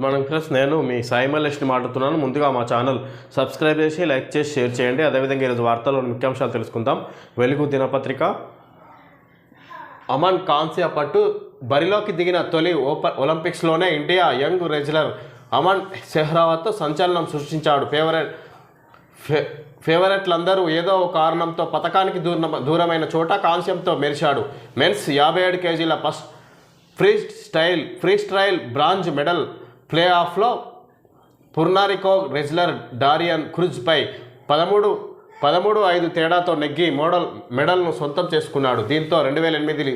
మనం morning friends నేను మీ సాయి మల్లేష్ని మాట్లాడుతున్నాను. ముందుగా మా ఛానల్ సబ్స్క్రైబ్ చేసి లైక్ చేసి షేర్ చేయండి. అదేవిధంగా ఈరోజు వార్తల్లో ముఖ్యాంశాలు తెలుసుకుందాం. వెలుగు దినపత్రిక. అమన్ కాన్సియా పట్టు బరిలోకి దిగిన తొలి ఓప ఒలింపిక్స్లోనే India young wrestler Aman Sehrawat సంచలనం సృష్టించాడు. ఫేవరెట్ ఫే ఫేవరెట్లందరూ ఏదో ఒక కారణంతో పథకానికి దూరం దూరమైన చోట కాంస్యంతో మెరిశాడు. మెన్స్ యాభై ఏడు కేజీల first freestyle freestyle bronze medal play ఆఫ్లో పుర్నారికో రెజ్లర్ డారియన్ క్రూజ్పై పదమూడు పదమూడు ఐదు తేడాతో నెగ్గి మోడల్ మెడల్ను సొంతం చేసుకున్నాడు. దీంతో రెండు వేల ఎనిమిది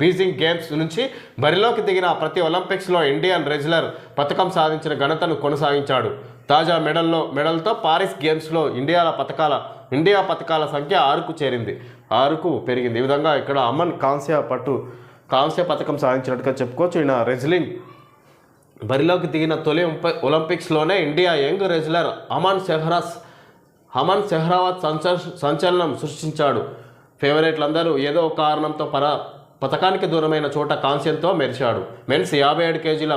బీజింగ్ గేమ్స్ నుంచి బరిలోకి దిగిన ప్రతి ఒలింపిక్స్లో ఇండియన్ రెజ్లర్ పథకం సాధించిన ఘనతను కొనసాగించాడు. తాజా మెడల్లో మెడల్తో పారిస్ గేమ్స్లో ఇండియాల పథకాల ఇండియా పథకాల సంఖ్య ఆరుకు చేరింది. ఆరుకు పెరిగింది. ఈ విధంగా ఇక్కడ అమన్ కాంస్య పట్టు కాంస్య పథకం సాధించినట్టుగా చెప్పుకోవచ్చు. ఈయన రెజ్లింగ్ బరిలోకి దిగిన తొలి ఒలింపిక్స్లోనే ఇండియా యంగ్ రెజ్లర్ అమాన్ సెహ్రాస్ హమాన్ సెహ్రావత్ సంచ సంచలనం సృష్టించాడు. ఫేవరెట్లందరూ ఏదో ఒక కారణంతో పర పథకానికి దూరమైన చోట కాంస్యంతో మెరిశాడు. మెన్స్ యాభై ఏడు కేజీల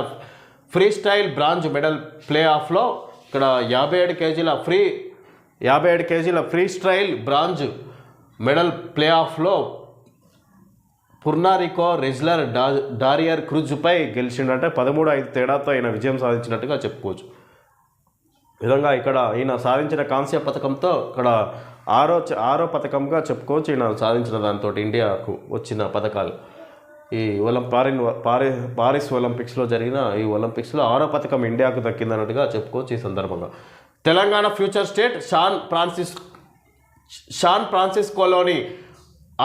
freestyle bronze medal play ఆఫ్లో ఇక్కడ యాభై ఏడు కేజీల ఫ్రీ యాభై ఏడు కేజీల freestyle bronze medal play ఆఫ్లో పుర్నారికో రెజ్లర్ డా డారియర్ క్రూజ్పై గెలిచిండంటే పదమూడు ఐదు తేడాతో ఆయన విజయం సాధించినట్టుగా చెప్పుకోవచ్చు. విధంగా ఇక్కడ ఈయన సాధించిన కాంస్య పథకంతో ఇక్కడ ఆరో ఆరో పథకంగా చెప్పుకోవచ్చు ఈయన సాధించిన దాంతో ఇండియాకు వచ్చిన పథకాలు. ఈ ఒలం పారిన్ పారి పారిస్ ఒలింపిక్స్లో జరిగిన ఈ ఒలింపిక్స్లో ఆరో పథకం ఇండియాకు దక్కిందన్నట్టుగా చెప్పుకోవచ్చు ఈ సందర్భంగా. Telangana future state San Francis San ఫ్రాన్సిస్కోలోని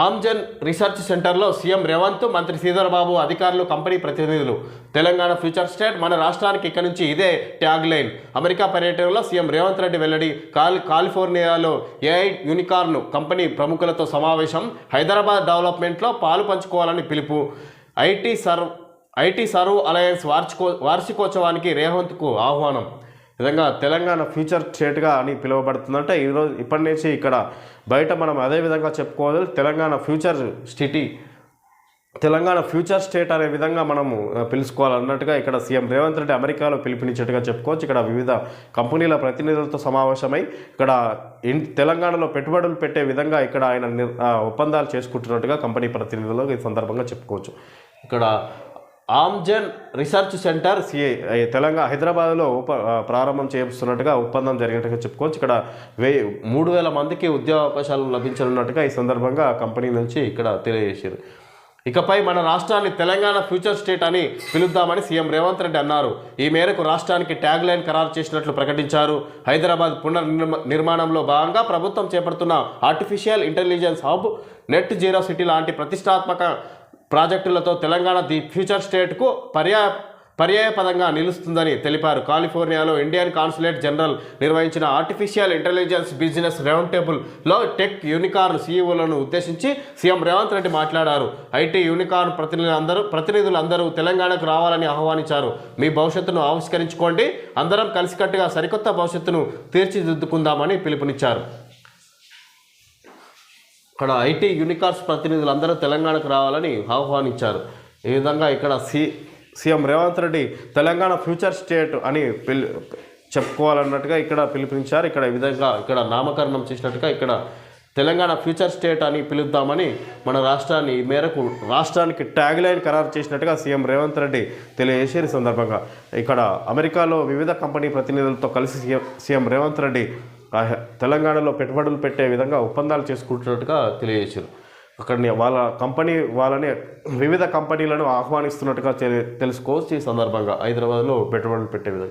Amazon research సెంటర్లో సీఎం రేవంత్ మంత్రి శ్రీధర్ బాబు అధికారులు కంపెనీ ప్రతినిధులు. తెలంగాణ ఫ్యూచర్ స్టేట్ మన రాష్ట్రానికి ఇక్కడ నుంచి ఇదే ట్యాగ్ లైన్. అమెరికా పర్యటనలో సీఎం రేవంత్ రెడ్డి వెల్లడి కాల్ కాలిఫోర్నియాలో ఏఐ యూనికార్న్ కంపెనీ ప్రముఖులతో సమావేశం హైదరాబాద్ డెవలప్మెంట్లో పాలు పంచుకోవాలని పిలుపు. IT serve IT serve alliance వార్షికో వార్షికోత్సవానికి రేవంత్కు ఆహ్వానం. విధంగా తెలంగాణ ఫ్యూచర్ స్టేట్గా అని పిలువబడుతుందంటే ఈరోజు ఇప్పటి నుంచి ఇక్కడ బయట మనం అదే విధంగా చెప్పుకోవాలి. Telangana future city Telangana future state అనే విధంగా మనము పిలుచుకోవాలన్నట్టుగా ఇక్కడ సీఎం రేవంత్ రెడ్డి అమెరికాలో పిలుపునిచ్చినట్టుగా చెప్పుకోవచ్చు. ఇక్కడ వివిధ కంపెనీల ప్రతినిధులతో సమావేశమై ఇక్కడ ఇన్ తెలంగాణలో పెట్టుబడులు పెట్టే విధంగా ఇక్కడ ఆయన ఒప్పందాలు చేసుకుంటున్నట్టుగా కంపెనీ ప్రతినిధులు ఈ సందర్భంగా చెప్పుకోవచ్చు. ఇక్కడ ఆమ్జన్ రీసెర్చ్ సెంటర్ సిఐ తెలంగాణ హైదరాబాద్లో ఉప ప్రారంభం చేస్తున్నట్టుగా ఒప్పందం జరిగినట్టుగా చెప్పుకోవచ్చు. ఇక్కడ వెయ్యి మూడు వేల మందికి ఉద్యోగ అవకాశాలు లభించనున్నట్టుగా ఈ సందర్భంగా కంపెనీ నుంచి ఇక్కడ తెలియజేశారు. ఇకపై మన రాష్ట్రాన్ని తెలంగాణ ఫ్యూచర్ స్టేట్ అని పిలుద్దామని సీఎం రేవంత్ రెడ్డి అన్నారు. ఈ మేరకు రాష్ట్రానికి ట్యాగ్ లైన్ ఖరారు చేసినట్లు ప్రకటించారు. హైదరాబాద్ పునర్నిర్మ నిర్మాణంలో భాగంగా ప్రభుత్వం చేపడుతున్న artificial intelligence hub net zero city లాంటి ప్రతిష్టాత్మక ప్రాజెక్టులతో తెలంగాణ ది ఫ్యూచర్ స్టేట్కు పర్యాయ పర్యాయపదంగా నిలుస్తుందని తెలిపారు. కాలిఫోర్నియాలో ఇండియన్ కాన్సులేట్ జనరల్ నిర్వహించిన ఆర్టిఫిషియల్ ఇంటెలిజెన్స్ బిజినెస్ రౌండ్ టేబుల్లో టెక్ యూనికార్న్ సీఈఓలను ఉద్దేశించి సీఎం రేవంత్ రెడ్డి మాట్లాడారు. ఐటీ యూనికార్న్ ప్రతినిధులందరూ ప్రతినిధులందరూ తెలంగాణకు రావాలని ఆహ్వానించారు. మీ భవిష్యత్తును ఆవిష్కరించుకోండి. అందరం కలిసికట్టుగా సరికొత్త భవిష్యత్తును తీర్చిదిద్దుకుందామని పిలుపునిచ్చారు. ఇక్కడ ఐటీ యూనికార్స్ ప్రతినిధులందరూ తెలంగాణకు రావాలని ఆహ్వానించారు. ఈ విధంగా ఇక్కడ C CM Revanth Reddy Telangana future state అని పిలు చెప్పుకోవాలన్నట్టుగా ఇక్కడ పిలిపించారు. ఇక్కడ ఈ విధంగా ఇక్కడ నామకరణం చేసినట్టుగా ఇక్కడ తెలంగాణ ఫ్యూచర్ స్టేట్ అని పిలుద్దామని మన రాష్ట్రాన్ని ఈ మేరకు రాష్ట్రానికి ట్యాగ్ లైన్ ఖరారు చేసినట్టుగా సీఎం రేవంత్ రెడ్డి తెలియజేశారు సందర్భంగా. ఇక్కడ అమెరికాలో వివిధ కంపెనీ ప్రతినిధులతో కలిసి సీఎం సీఎం రేవంత్ రెడ్డి తెలంగాణలో పెట్టుబడులు పెట్టే విధంగా ఒప్పందాలు చేసుకుంటున్నట్టుగా తెలియజేశారు. అక్కడ వాళ్ళ కంపెనీ వాళ్ళని వివిధ కంపెనీలను ఆహ్వానిస్తున్నట్టుగా తెలి- తెలుసుకోవచ్చు ఈ సందర్భంగా హైదరాబాద్లో పెట్టుబడులు పెట్టే విధంగా.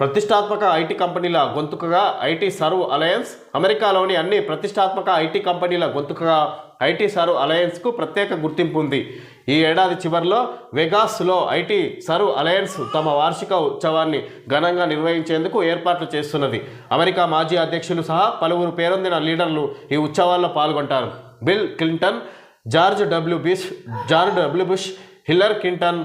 ప్రతిష్టాత్మక ఐటీ కంపెనీల గొంతుకగా ఐటీ సర్వ్ అలయన్స్ అమెరికాలోని అన్ని ప్రతిష్టాత్మక ఐటీ కంపెనీల గొంతుకగా ఐటీ సర్వ్ అలయన్స్కు ప్రత్యేక గుర్తింపు ఉంది. ఈ ఏడాది చివరిలో వెగాస్లో ఐటీ సర్వ్ అలయన్స్ తమ వార్షిక ఉత్సవాన్ని ఘనంగా నిర్వహించేందుకు ఏర్పాట్లు చేస్తున్నది. అమెరికా మాజీ అధ్యక్షులు సహా పలువురు పేరొందిన లీడర్లు ఈ ఉత్సవాల్లో పాల్గొంటారు. Bill Clinton George W Bush George W Bush Hillary Clinton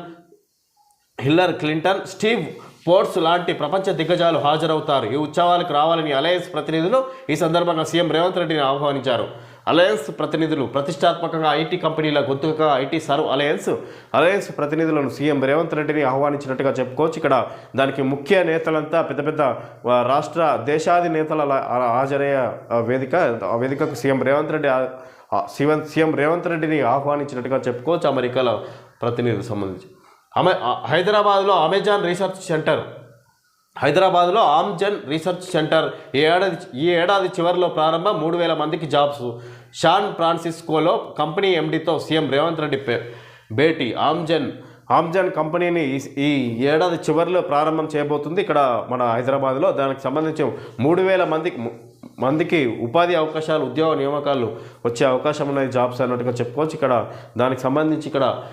Hillary Clinton Steve ports లాంటి ప్రపంచ దిగ్గజాలు హాజరవుతారు. ఈ ఉత్సవాలకు రావాలని అలయన్స్ ప్రతినిధులు ఈ సందర్భంగా సీఎం రేవంత్ రెడ్డిని ఆహ్వానించారు. అలయన్స్ ప్రతినిధులు ప్రతిష్టాత్మకంగా ఐటీ కంపెనీల గొంతుగా ఐటీ సర్వ్ అలయన్స్ అలయన్స్ ప్రతినిధులను సీఎం రేవంత్ రెడ్డిని ఆహ్వానించినట్టుగా చెప్పుకోవచ్చు. ఇక్కడ దానికి ముఖ్య నేతలంతా పెద్ద పెద్ద రాష్ట్ర దేశాది నేతల హాజరయ్యే వేదిక ఆ వేదికకు CM Revanth Reddy CM CM Revanth రెడ్డిని ఆహ్వానించినట్టుగా చెప్పుకోవచ్చు అమెరికాల ప్రతినిధులకు సంబంధించి. అమె హైదరాబాద్లో అమెజాన్ రీసెర్చ్ సెంటర్ హైదరాబాద్లో ఆమ్జన్ రీసెర్చ్ సెంటర్ ఈ ఏడాది ఈ ఏడాది చివరిలో ప్రారంభం మూడు వేల మందికి జాబ్స్. షాన్ ఫ్రాన్సిస్కోలో కంపెనీ ఎండితో సీఎం రేవంత్ రెడ్డి భేటీ. ఆమ్జన్ ఆమ్జన్ కంపెనీని ఈ- ఈ ఏడాది చివరిలో ప్రారంభం చేయబోతుంది. ఇక్కడ మన హైదరాబాద్లో దానికి సంబంధించి మూడు వేల మందికి మందికి ఉపాధి అవకాశాలు ఉద్యోగ నియామకాలు వచ్చే అవకాశం ఉన్నాయి జాబ్స్ అన్నట్టుగా చెప్పుకోవచ్చు. ఇక్కడ దానికి సంబంధించి ఇక్కడ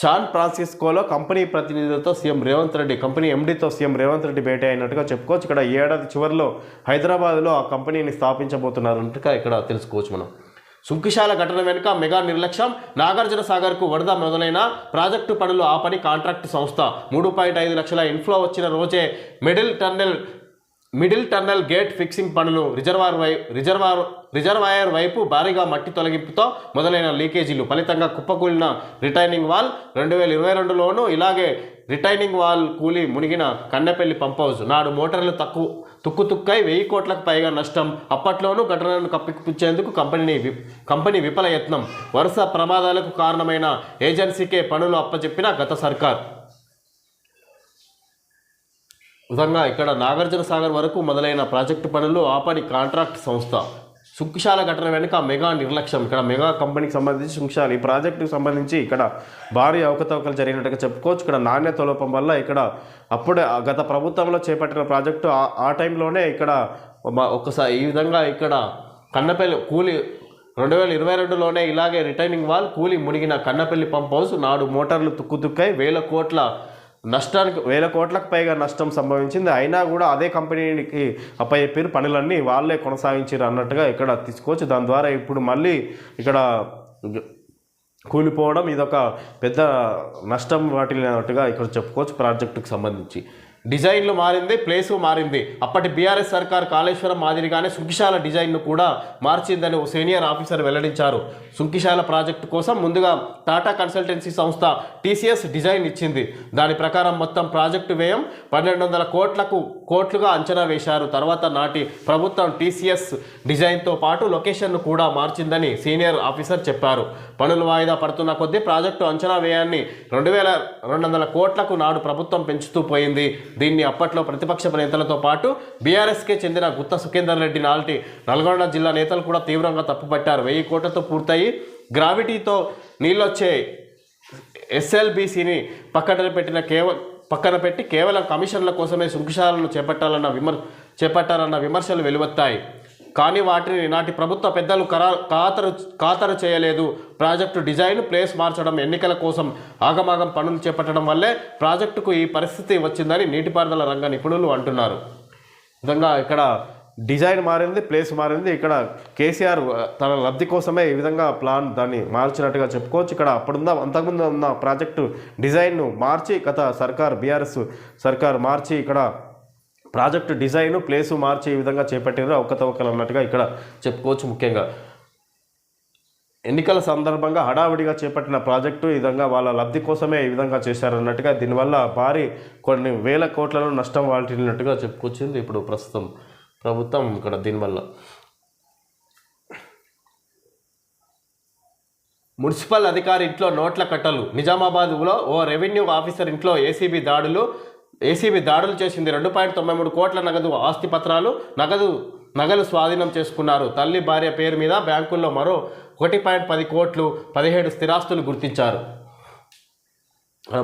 శాన్ ఫ్రాన్సిస్కోలో కంపెనీ ప్రతినిధులతో సీఎం రేవంత్ రెడ్డి కంపెనీ ఎండీతో సీఎం రేవంత్ రెడ్డి భేటీ అయినట్టుగా చెప్పుకోవచ్చు. ఇక్కడ ఏడాది చివరిలో హైదరాబాద్లో ఆ కంపెనీని స్థాపించబోతున్నారన్నట్టుగా ఇక్కడ తెలుసుకోవచ్చు మనం. సుంకిశాల ఘటన వెనుక మెగా నిర్లక్ష్యం. నాగార్జున సాగర్కు వరద మొదలైన ప్రాజెక్టు పనులు ఆపని కాంట్రాక్టు సంస్థ మూడు పాయింట్ ఐదు లక్షల ఇన్ఫ్లో వచ్చిన రోజే middle tunnel middle tunnel gate fixing పనులు రిజర్వాయర్ వై రిజర్వాయర్ రిజర్వాయర్ వైపు భారీగా మట్టి తొలగింపుతో మొదలైన లీకేజీలు. ఫలితంగా కుప్పకూలిన రిటైనింగ్ వాల్ రెండు వేల ఇరవై రెండులోనూ ఇలాగే రిటైనింగ్ వాల్ కూలి మునిగిన కన్నెపల్లి పంప్ హౌస్. నాడు మోటార్లు తక్కువ తుక్కు తుక్కై వెయ్యి కోట్లకు పైగా నష్టం. అప్పట్లోనూ ఘటనలను కప్పిపుచ్చేందుకు కంపెనీ వి- కంపెనీ విఫల యత్నం. వరుస ప్రమాదాలకు కారణమైన ఏజెన్సీకే పనులు అప్పచెప్పిన గత సర్కార్. విధంగా ఇక్కడ నాగార్జున సాగర్ వరకు మొదలైన ప్రాజెక్టు పనులు ఆపని కాంట్రాక్ట్ సంస్థ. సుంకిశాల ఘటన వెనుక మెగా నిర్లక్ష్యం. ఇక్కడ మెగా కంపెనీకి సంబంధించి సుంకిశాల ఈ ప్రాజెక్టుకు సంబంధించి ఇక్కడ భారీ అవకతవకలు జరిగినట్టుగా చెప్పుకోవచ్చు. ఇక్కడ నాణ్యత లోపం వల్ల ఇక్కడ అప్పుడే గత ప్రభుత్వంలో చేపట్టిన ప్రాజెక్టు ఆ- ఆ టైంలోనే ఇక్కడ ఒకసారి ఈ విధంగా ఇక్కడ కన్నపల్లి కూలి రెండు వేల ఇరవై రెండులోనే ఇలాగే రిటైనింగ్ వాల్ కూలి మునిగిన కన్నపల్లి పంప్ హౌస్ నాడు మోటార్లు తుక్కుతుక్కై వేల కోట్ల నష్టానికి వేల కోట్లకు పైగా నష్టం సంభవించింది. అయినా కూడా అదే కంపెనీకి అప్పచెప్పారు పనులన్నీ వాళ్ళే కొనసాగించారు అన్నట్టుగా ఇక్కడ తీసుకోవచ్చు. దాని ద్వారా ఇప్పుడు మళ్ళీ ఇక్కడ కూలిపోవడం ఇదొక పెద్ద నష్టం వాటిల్లినట్టుగా ఇక్కడ చెప్పుకోవచ్చు. ప్రాజెక్టుకు సంబంధించి డిజైన్లు మారింది ప్లేసు మారింది. అప్పటి బీఆర్ఎస్ సర్కార్ కాళేశ్వరం మాదిరిగానే సుంకిశాల డిజైన్ను కూడా మార్చిందని ఓ సీనియర్ ఆఫీసర్ వెల్లడించారు. సుంకిశాల ప్రాజెక్టు కోసం ముందుగా టాటా కన్సల్టెన్సీ సంస్థ టీసీఎస్ డిజైన్ ఇచ్చింది. దాని ప్రకారం మొత్తం ప్రాజెక్టు వ్యయం పన్నెండు వందల కోట్లకు కోట్లుగా అంచనా వేశారు. తర్వాత నాటి ప్రభుత్వం టీసీఎస్ డిజైన్తో పాటు లొకేషన్ను కూడా మార్చిందని సీనియర్ ఆఫీసర్ చెప్పారు. పనులు వాయిదా పడుతున్న కొద్దీ ప్రాజెక్టు అంచనా వ్యయాన్ని రెండు వేల రెండు వందల కోట్లకు నాడు ప్రభుత్వం పెంచుతూ పోయింది. దీన్ని అప్పట్లో ప్రతిపక్ష నేతలతో పాటు బీఆర్ఎస్కే చెందిన గుత్త సుఖేందర్ రెడ్డి నాల్టి నల్గొండ జిల్లా నేతలు కూడా తీవ్రంగా తప్పుపట్టారు. వెయ్యి కోట్లతో పూర్తయి గ్రావిటీతో నీళ్ళొచ్చే ఎస్ఎల్బీసీని పక్కన పెట్టిన కేవ పక్కన పెట్టి కేవలం కమిషన్ల కోసమే శృంఖశాలను చేపట్టాలన్న విమర్ చేపట్టాలన్న విమర్శలు వెలువత్తాయి. కానీ వాటిని నాటి ప్రభుత్వ పెద్దలు కరా ఖాతరు ఖాతరు చేయలేదు. ప్రాజెక్టు డిజైన్ ప్లేస్ మార్చడం ఎన్నికల కోసం ఆగమాగం పనులు చేపట్టడం వల్లే ప్రాజెక్టుకు ఈ పరిస్థితి వచ్చిందని నీటిపారుదల రంగ నిపుణులు అంటున్నారు. విధంగా ఇక్కడ డిజైన్ మారింది ప్లేస్ మారింది. ఇక్కడ కేసీఆర్ తన లబ్ధి కోసమే ఈ విధంగా ప్లాన్ దాన్ని మార్చినట్టుగా చెప్పుకోవచ్చు. ఇక్కడ అప్పుడున్న అంతకుముందు ఉన్న ప్రాజెక్టు డిజైన్ను మార్చి గత సర్కార్ బీఆర్ఎస్ సర్కార్ మార్చి ఇక్కడ ప్రాజెక్టు డిజైన్ ప్లేసు మార్చి ఈ విధంగా చేపట్టారు అవకతవకలు అన్నట్టుగా ఇక్కడ చెప్పుకోవచ్చు ముఖ్యంగా. ఎన్నికల సందర్భంగా హడావిడిగా చేపట్టిన ప్రాజెక్టు ఈ విధంగా వాళ్ళ లబ్ధి కోసమే ఈ విధంగా చేశారన్నట్టుగా దీనివల్ల భారీ కొన్ని వేల కోట్లలో నష్టం వాటిల్లినట్టుగా చెప్పుకొచ్చింది ఇప్పుడు ప్రస్తుతం ప్రభుత్వం ఇక్కడ దీనివల్ల. మున్సిపల్ అధికారి ఇంట్లో నోట్ల కట్టలు నిజామాబాద్లో ఓ రెవెన్యూ ఆఫీసర్ ఇంట్లో ఏసీబీ దాడులు ఏసీబీ దాడులు చేసింది రెండు పాయింట్ తొంభై మూడు కోట్ల నగదు ఆస్తి పత్రాలు నగదు నగలు స్వాధీనం చేసుకున్నారు. తల్లి భార్య పేరు మీద బ్యాంకుల్లో మరో ఒకటి పాయింట్ పది కోట్లు పదిహేడు స్థిరాస్తులు గుర్తించారు.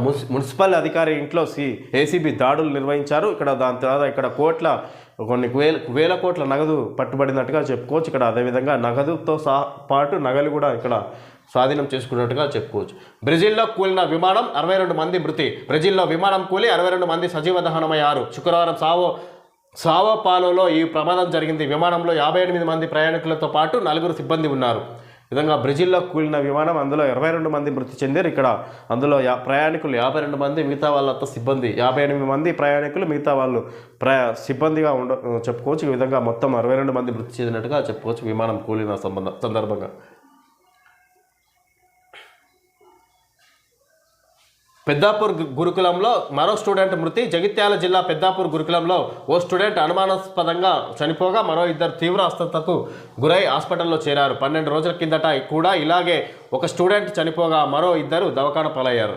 మున్సి మున్సిపల్ అధికారి ఇంట్లో సి ఏసీబీ దాడులు నిర్వహించారు. ఇక్కడ దాని తర్వాత ఇక్కడ కోట్ల కొన్ని వేల వేల కోట్ల నగదు పట్టుబడినట్టుగా చెప్పుకోవచ్చు. ఇక్కడ అదేవిధంగా నగదుతో సహా పాటు నగలు కూడా ఇక్కడ స్వాధీనం చేసుకున్నట్టుగా చెప్పుకోవచ్చు. బ్రెజిల్లో కూలిన విమానం అరవై రెండు మంది మృతి. బ్రెజిల్లో విమానం కూలి అరవై రెండు మంది సజీవ దహనమయ్యారు శుక్రవారం సావో సావో పాలోలో ఈ ప్రమాదం జరిగింది. విమానంలో యాభై ఎనిమిది మంది ప్రయాణికులతో పాటు నలుగురు సిబ్బంది ఉన్నారు. విధంగా బ్రెజిల్లో కూలిన విమానం అందులో ఇరవై రెండు మంది మృతి చెందారు. ఇక్కడ అందులో యా ప్రయాణికులు యాభై రెండు మంది మిగతా వాళ్ళంతా సిబ్బంది. యాభై ఎనిమిది మంది ప్రయాణికులు మిగతా వాళ్ళు ప్రయా సిబ్బందిగా ఉండ చెప్పుకోవచ్చు. ఈ విధంగా మొత్తం అరవై రెండు మంది మృతి చెందినట్టుగా చెప్పుకోవచ్చు విమానం కూలిన సంబంధ సందర్భంగా. పెద్దాపూర్ గురుకులంలో మరో స్టూడెంట్ మృతి. జగిత్యాల జిల్లా పెద్దాపూర్ గురుకులంలో ఓ స్టూడెంట్ అనుమానాస్పదంగా చనిపోగా మరో ఇద్దరు తీవ్ర అస్వస్థతకు గురై హాస్పిటల్లో చేరారు. పన్నెండు రోజుల కిందట కూడా ఇలాగే ఒక స్టూడెంట్ చనిపోగా మరో ఇద్దరు దవాఖాన పాలయ్యారు.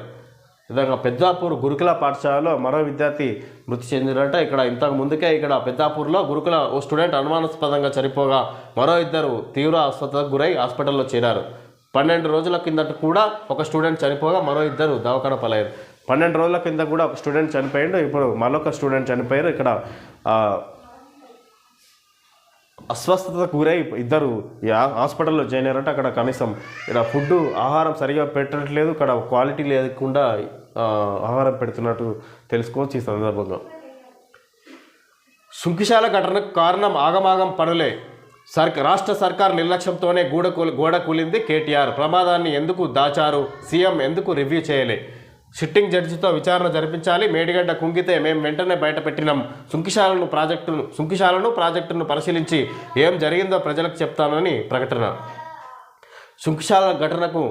విధంగా పెద్దాపూర్ గురుకుల పాఠశాలలో మరో విద్యార్థి మృతి చెందినట్ట ఇక్కడ ఇంతకు ముందుకే ఇక్కడ పెద్దాపూర్లో గురుకుల ఓ స్టూడెంట్ అనుమానాస్పదంగా చనిపోగా మరో ఇద్దరు తీవ్ర అస్వస్థతకు గురై హాస్పిటల్లో చేరారు. పన్నెండు రోజుల కిందట కూడా ఒక స్టూడెంట్ చనిపోగా మరో ఇద్దరు దవాఖాన పలయ్యారు. పన్నెండు రోజుల కింద కూడా ఒక స్టూడెంట్ చనిపోయిండు. ఇప్పుడు మరొక స్టూడెంట్ చనిపోయారు. ఇక్కడ అస్వస్థతకు గురై ఇద్దరు హాస్పిటల్లో జాయిన్ అయ్యారంటే అక్కడ కనీసం ఇక్కడ ఫుడ్ ఆహారం సరిగా పెట్టట్లేదు. ఇక్కడ క్వాలిటీ లేకుండా ఆహారం పెడుతున్నట్టు తెలుసుకోవచ్చు ఈ సందర్భంగా. సుంకిశాల ఘటనకు కారణం ఆగమాగం పడలే. సర్క రాష్ట్ర సర్కార్ నిర్లక్ష్యంతోనే గూడ కూలి గోడ కూలింది కేటీఆర్. ప్రమాదాన్ని ఎందుకు దాచారు? సీఎం ఎందుకు రివ్యూ చేయలే? సిట్టింగ్ జడ్జితో విచారణ జరిపించాలి. మేడిగడ్డ కుంగితే మేము వెంటనే బయటపెట్టినాం. సుంకిశాలను ప్రాజెక్టును సుంకిశాలను ప్రాజెక్టును పరిశీలించి ఏం జరిగిందో ప్రజలకు చెప్తానని ప్రకటన. సుంకిశాల ఘటనకు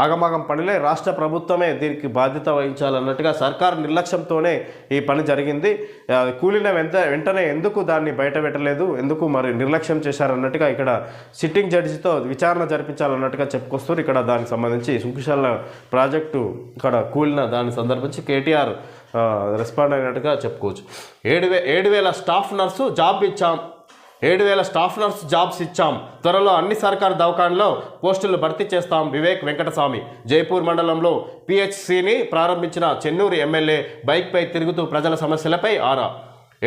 ఆగమాగం పనిలే రాష్ట్ర ప్రభుత్వమే దీనికి బాధ్యత వహించాలన్నట్టుగా సర్కార్ నిర్లక్ష్యంతోనే ఈ పని జరిగింది. కూలిన వెంట వెంటనే ఎందుకు దాన్ని బయట పెట్టలేదు ఎందుకు మరి నిర్లక్ష్యం చేశారన్నట్టుగా ఇక్కడ సిట్టింగ్ జడ్జితో విచారణ జరిపించాలన్నట్టుగా చెప్పుకొస్తారు ఇక్కడ దానికి సంబంధించి సుంకిశాల ప్రాజెక్టు ఇక్కడ కూలిన దాని సందర్భించి కేటీఆర్ రెస్పాండ్ అయినట్టుగా చెప్పుకోవచ్చు. ఏడు వే ఏడు వేల స్టాఫ్ నర్సు జాబ్ ఇచ్చాం. ఏడు వేల స్టాఫ్ నర్స్ జాబ్స్ ఇచ్చాం. త్వరలో అన్ని సర్కారు దవాఖాన్లో పోస్టులు భర్తీ చేస్తాం. వివేక్ వెంకటస్వామి. జైపూర్ మండలంలో పిహెచ్సిని ప్రారంభించిన చెన్నూరు ఎమ్మెల్యే బైక్పై తిరుగుతూ ప్రజల సమస్యలపై ఆరా.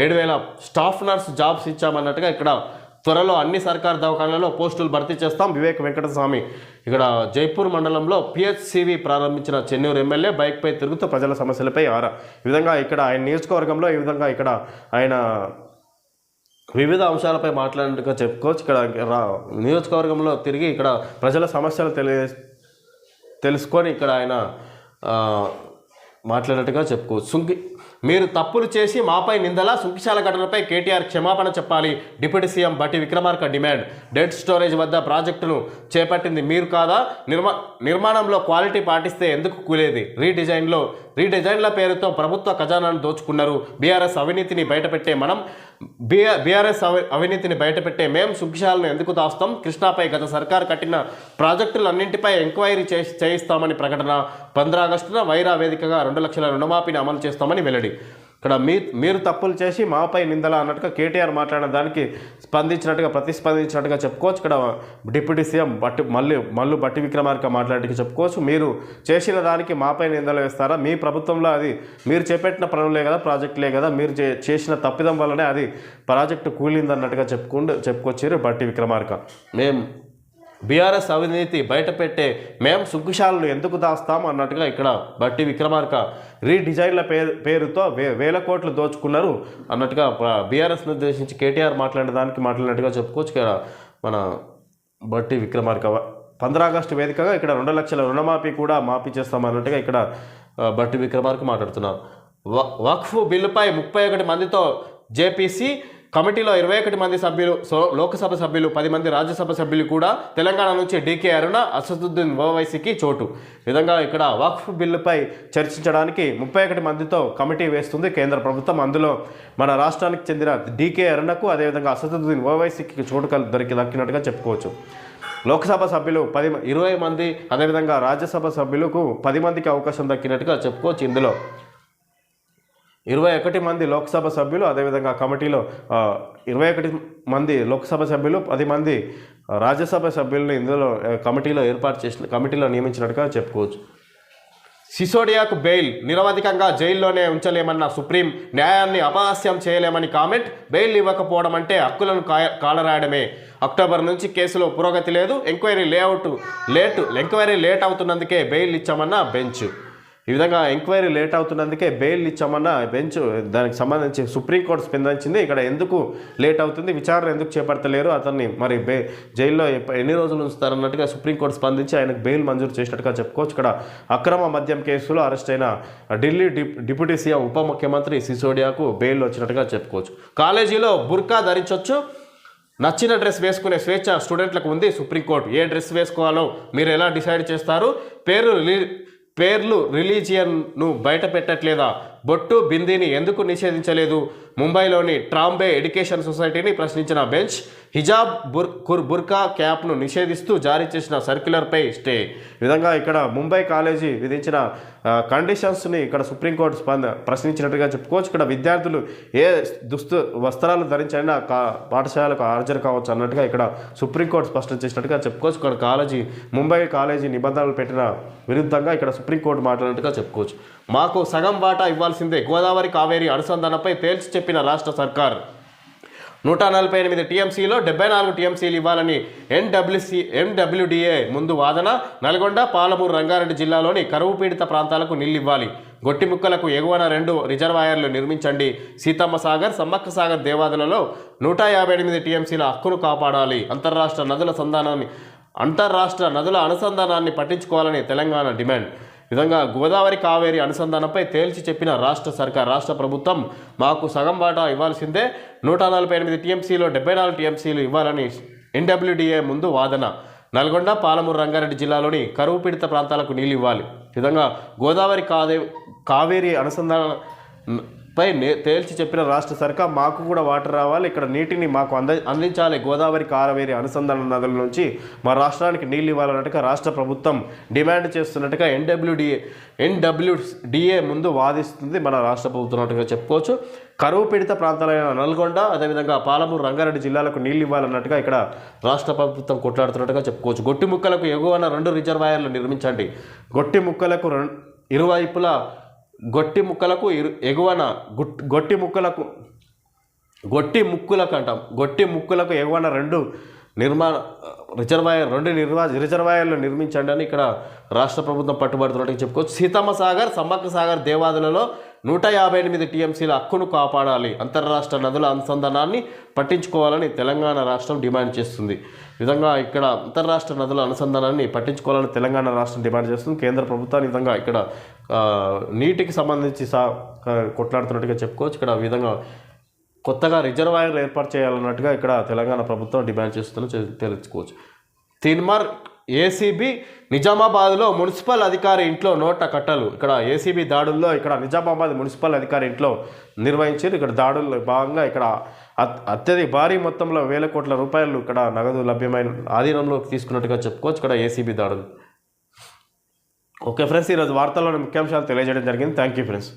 ఏడు వేల స్టాఫ్ నర్స్ జాబ్స్ ఇచ్చామన్నట్టుగా ఇక్కడ త్వరలో అన్ని సర్కారు దవాఖానలలో పోస్టులు భర్తీ చేస్తాం వివేక్ వెంకటస్వామి. ఇక్కడ జైపూర్ మండలంలో పిహెచ్సివి ప్రారంభించిన చెన్నూరు ఎమ్మెల్యే బైక్పై తిరుగుతూ ప్రజల సమస్యలపై ఆరా. ఈ విధంగా ఇక్కడ ఆయన నియోజకవర్గంలో ఈ విధంగా ఇక్కడ ఆయన వివిధ అంశాలపై మాట్లాడినట్టుగా చెప్పుకోవచ్చు. ఇక్కడ రా నియోజకవర్గంలో తిరిగి ఇక్కడ ప్రజల సమస్యలు తెలియ తెలుసుకొని ఇక్కడ ఆయన మాట్లాడినట్టుగా చెప్పుకోవచ్చు. సుంకి మీరు తప్పులు చేసి మాపై నిందల సుంకిశాల ఘటనపై కేటీఆర్ క్షమాపణ చెప్పాలి. డిప్యూటీ సీఎం బట్టి విక్రమార్క డిమాండ్. డెడ్ స్టోరేజ్ వద్ద ప్రాజెక్టును చేపట్టింది మీరు కాదా? నిర్మా నిర్మాణంలో క్వాలిటీ పాటిస్తే ఎందుకు కూలేది? రీడిజైన్లో రీడిజైన్ల పేరుతో ప్రభుత్వ ఖజానాను దోచుకున్నారు. బీఆర్ఎస్ అవినీతిని బయటపెట్టే మనం బీఆర్ బీఆర్ఎస్ అవి అవినీతిని బయటపెట్టే మేం సుక్షాలను ఎందుకు దాస్తాం? కృష్ణాపై గత సర్కార్ కట్టిన ప్రాజెక్టులన్నింటిపై ఎంక్వైరీ చేసి చేయిస్తామని ప్రకటన. పంద్రా ఆగస్టున వైరా వేదికగా రెండు లక్షల రుణమాఫీని అమలు చేస్తామని వెల్లడి. ఇక్కడ మీ మీరు తప్పులు చేసి మాపై నిందల అన్నట్టుగా కేటీఆర్ మాట్లాడిన దానికి స్పందించినట్టుగా ప్రతిస్పందించినట్టుగా చెప్పుకోవచ్చు. ఇక్కడ డిప్యూటీ సీఎం బట్టి మళ్ళీ మల్లు బట్టి విక్రమార్క మాట్లాడికి చెప్పుకోవచ్చు. మీరు చేసిన దానికి మాపై నిందలు వేస్తారా? మీ ప్రభుత్వంలో అది మీరు చేపట్టిన పనులే కదా ప్రాజెక్టులే కదా. మీరు చే- చేసిన తప్పిదం వల్లనే అది ప్రాజెక్టు కూలింది అన్నట్టుగా చెప్పుకుంటూ చెప్పుకొచ్చారు బట్టి విక్రమార్క. మేము బీఆర్ఎస్ అవినీతి బయటపెట్టే మేము సుఖశాలను ఎందుకు దాస్తాం అన్నట్టుగా ఇక్కడ బట్టి విక్రమార్క రీడిజైన్ల పేరు పేరుతో వే వేల కోట్లు దోచుకున్నారు అన్నట్టుగా బీఆర్ఎస్ను ఉద్దేశించి కేటీఆర్ మాట్లాడిన దానికి మాట్లాడినట్టుగా చెప్పుకోవచ్చు ఇక్కడ మన బట్టి విక్రమార్క. పంద్రా ఆగస్టు వేదికగా ఇక్కడ రెండు లక్షల రుణమాఫీ కూడా మాఫీ చేస్తామన్నట్టుగా ఇక్కడ బట్టి విక్రమార్క మాట్లాడుతున్నారు. వ- వక్ఫ్ బిల్లుపై ముప్పై ఒకటి మందితో జేపీసీ కమిటీలో ఇరవై ఒకటి మంది సభ్యులు సో లోక్సభ సభ్యులు పది మంది రాజ్యసభ సభ్యులు కూడా తెలంగాణ నుంచి డీకే అరుణ అసదుద్దీన్ ఓవైసీకి చోటు. ఈ విధంగా ఇక్కడ వక్ఫ్ బిల్లుపై చర్చించడానికి ముప్పై ఒకటి మందితో కమిటీ వేస్తుంది కేంద్ర ప్రభుత్వం. అందులో మన రాష్ట్రానికి చెందిన డీకే అరుణకు అదేవిధంగా అసదుద్దీన్ ఓవైసీకి చోటు దొరికి దక్కినట్టుగా చెప్పుకోవచ్చు. లోక్సభ సభ్యులు పది ఇరవై మంది అదేవిధంగా రాజ్యసభ సభ్యులకు పది మందికి అవకాశం దక్కినట్టుగా చెప్పుకోవచ్చు ఇందులో. ఇరవై ఒకటి మంది లోక్సభ సభ్యులు అదేవిధంగా కమిటీలో ఇరవై ఒకటి మంది లోక్సభ సభ్యులు పది మంది రాజ్యసభ సభ్యులను ఇందులో కమిటీలో ఏర్పాటు చేసిన కమిటీలో నియమించినట్టుగా చెప్పుకోవచ్చు. సిసోడియాకు బెయిల్ నిరవధికంగా జైల్లోనే ఉంచలేమన్న సుప్రీం న్యాయాన్ని అపహాస్యం చేయలేమని కామెంట్ బెయిల్ ఇవ్వకపోవడం అంటే హక్కులను కాయ- కాలరాయడమే. అక్టోబర్ నుంచి కేసులో పురోగతి లేదు enquiry layout late enquiry late అవుతున్నందుకే bail ఇచ్చామన్న బెంచ్. ఈ విధంగా ఎంక్వైరీ లేట్ అవుతున్నందుకే బెయిల్ ఇచ్చామన్న బెంచ్ దానికి సంబంధించి సుప్రీంకోర్టు స్పందించింది. ఇక్కడ ఎందుకు లేట్ అవుతుంది? విచారణ ఎందుకు చేపడతలేరు? అతన్ని మరి బే జైల్లో ఎన్ని రోజులు ఉంచుతారన్నట్టుగా సుప్రీంకోర్టు స్పందించి ఆయనకు బెయిల్ మంజూరు చేసినట్టుగా చెప్పుకోవచ్చు. ఇక్కడ అక్రమ మద్యం కేసులో అరెస్ట్ అయిన ఢిల్లీ డిప్యూటీ సీఎం ఉప ముఖ్యమంత్రి సిసోడియాకు బెయిల్ వచ్చినట్టుగా చెప్పుకోవచ్చు. కాలేజీలో బుర్కా ధరించవచ్చు నచ్చిన డ్రెస్ వేసుకునే స్వేచ్ఛ స్టూడెంట్లకు ఉంది సుప్రీంకోర్టు ఏ డ్రెస్ వేసుకోవాలో మీరు ఎలా డిసైడ్ చేస్తారు? పేరు రిలీ పేర్లు రిలీజియన్ను బయట పెట్టట్లేదా? బొట్టు బిందీని ఎందుకు నిషేధించలేదు? ముంబైలోని ట్రాంబే ఎడ్యుకేషన్ సొసైటీని ప్రశ్నించిన బెంచ్ హిజాబ్ బుర్ కుర్ బుర్కా క్యాప్ను నిషేధిస్తూ జారీ చేసిన సర్క్యులర్పై స్టే. విధంగా ఇక్కడ ముంబై కాలేజీ విధించిన కండిషన్స్ని ఇక్కడ సుప్రీంకోర్టు స్పంద ప్రశ్నించినట్టుగా చెప్పుకోవచ్చు. ఇక్కడ విద్యార్థులు ఏ దుస్తు వస్త్రాలు ధరించైనా కా పాఠశాలకు హాజరు కావచ్చు అన్నట్టుగా ఇక్కడ సుప్రీంకోర్టు స్పష్టం చేసినట్టుగా చెప్పుకోవచ్చు. ఇక్కడ కాలేజీ ముంబై కాలేజీ నిబంధనలు పెట్టిన విరుద్ధంగా ఇక్కడ సుప్రీంకోర్టు మాట్లాడినట్టుగా చెప్పుకోవచ్చు. మాకు సగం వాటా ఇవ్వాల్సిందే. గోదావరి కావేరి అనుసంధానంపై తేల్చి చెప్పిన రాష్ట్ర సర్కార్. నూట నలభై ఎనిమిది టీఎంసీలో డెబ్బై నాలుగు టీఎంసీలు ఇవ్వాలని ఎన్డబ్ల్యూసి ఎండబ్ల్యూడిఏ ముందు వాదన. నల్గొండ పాలమూరు రంగారెడ్డి జిల్లాలోని కరువు పీడిత ప్రాంతాలకు నిల్లివ్వాలి గొట్టి ముక్కలకు ఎగువన రెండు రిజర్వాయర్లు నిర్మించండి. సీతమ్మ సాగర్ సమ్మక్క సాగర్ దేవాదులలో నూట యాభై ఎనిమిది టీఎంసీల హక్కును కాపాడాలి. అంతర్రాష్ట్ర నదుల సంధానాన్ని అంతర్రాష్ట్ర నదుల అనుసంధానాన్ని పట్టించుకోవాలని తెలంగాణ డిమాండ్. విధంగా గోదావరి కావేరి అనుసంధానంపై తేల్చి చెప్పిన రాష్ట్ర సర్కార్ రాష్ట్ర ప్రభుత్వం మాకు సగం వాటా ఇవ్వాల్సిందే. నూట నలభై ఎనిమిది టీఎంసీలో డెబ్బై నాలుగు టీఎంసీలు ఇవ్వాలని ఎన్డబ్ల్యూడిఏ ముందు వాదన. నల్గొండ పాలమూరు రంగారెడ్డి జిల్లాలోని కరువు పీడిత ప్రాంతాలకు నీళ్ళు ఇవ్వాలి. విధంగా గోదావరి కాదే కావేరి అనుసంధాన పై తేల్చి చెప్పిన రాష్ట్ర సర్కార్ మాకు కూడా వాటర్ రావాలి ఇక్కడ నీటిని మాకు అంద అందించాలి. గోదావరి కారవేరి అనుసంధాన నదుల నుంచి మా రాష్ట్రానికి నీళ్ళు ఇవ్వాలన్నట్టుగా రాష్ట్ర ప్రభుత్వం డిమాండ్ చేస్తున్నట్టుగా ఎన్డబ్ల్యూడిఏ ఎన్డబ్ల్యూడిఏ ముందు వాదిస్తుంది మన రాష్ట్ర ప్రభుత్వం అన్నట్టుగా చెప్పుకోవచ్చు. కరువు పీడిత ప్రాంతాలైన నల్గొండ అదేవిధంగా పాలమూరు రంగారెడ్డి జిల్లాలకు నీళ్ళు ఇవ్వాలన్నట్టుగా ఇక్కడ రాష్ట్ర ప్రభుత్వం కొట్లాడుతున్నట్టుగా చెప్పుకోవచ్చు. గొట్టి ముక్కలకు ఎగువన రెండు రిజర్వాయర్లు నిర్మించండి. గొట్టి ముక్కలకు రెండు ఇరువైపులా గొట్టి ముక్కలకు ఇరు ఎగువన గొట్టి ముక్కలకు గొట్టి ముక్కులకు అంటాం. గొట్టి ముక్కులకు ఎగువన రెండు నిర్మాణ రిజర్వాయర్ రెండు నిర్వా రిజర్వాయర్లు నిర్మించండి అని ఇక్కడ రాష్ట్ర ప్రభుత్వం పట్టుబడుతున్నట్టు చెప్పుకోవచ్చు. సీతమ్మ సాగర్ సమ్మక్క సాగర్ దేవాదులలో నూట యాభై ఎనిమిది టీఎంసీల హక్కును కాపాడాలి. అంతర్రాష్ట్ర నదుల అనుసంధానాన్ని పట్టించుకోవాలని తెలంగాణ రాష్ట్రం డిమాండ్ చేస్తుంది. విధంగా ఇక్కడ అంతర్రాష్ట్ర నదుల అనుసంధానాన్ని పట్టించుకోవాలని తెలంగాణ రాష్ట్రం డిమాండ్ చేస్తుంది. కేంద్ర ప్రభుత్వాన్ని విధంగా ఇక్కడ నీటికి సంబంధించి సా కొట్లాడుతున్నట్టుగా చెప్పుకోవచ్చు. ఇక్కడ విధంగా కొత్తగా రిజర్వాయర్లు ఏర్పాటు చేయాలన్నట్టుగా ఇక్కడ తెలంగాణ ప్రభుత్వం డిమాండ్ చేస్తుందని తెలుసుకోవచ్చు. తిన్మార్ ఏసీబీ నిజామాబాద్లో మున్సిపల్ అధికారి ఇంట్లో నోట కట్టలు. ఇక్కడ ఏసీబీ దాడుల్లో ఇక్కడ నిజామాబాద్ మున్సిపల్ అధికారి ఇంట్లో నిర్వహించారు. ఇక్కడ దాడుల్లో భాగంగా ఇక్కడ అత్- అత్యధిక భారీ మొత్తంలో వేల కోట్ల రూపాయలు ఇక్కడ నగదు లభ్యమైన ఆధీనంలోకి తీసుకున్నట్టుగా చెప్పుకోవచ్చు. ఇక్కడ ఏసీబీ దాడులు. ఓకే ఫ్రెండ్స్ ఈరోజు వార్తల్లోని ముఖ్యాంశాలు తెలియజేయడం జరిగింది. Thank you friends.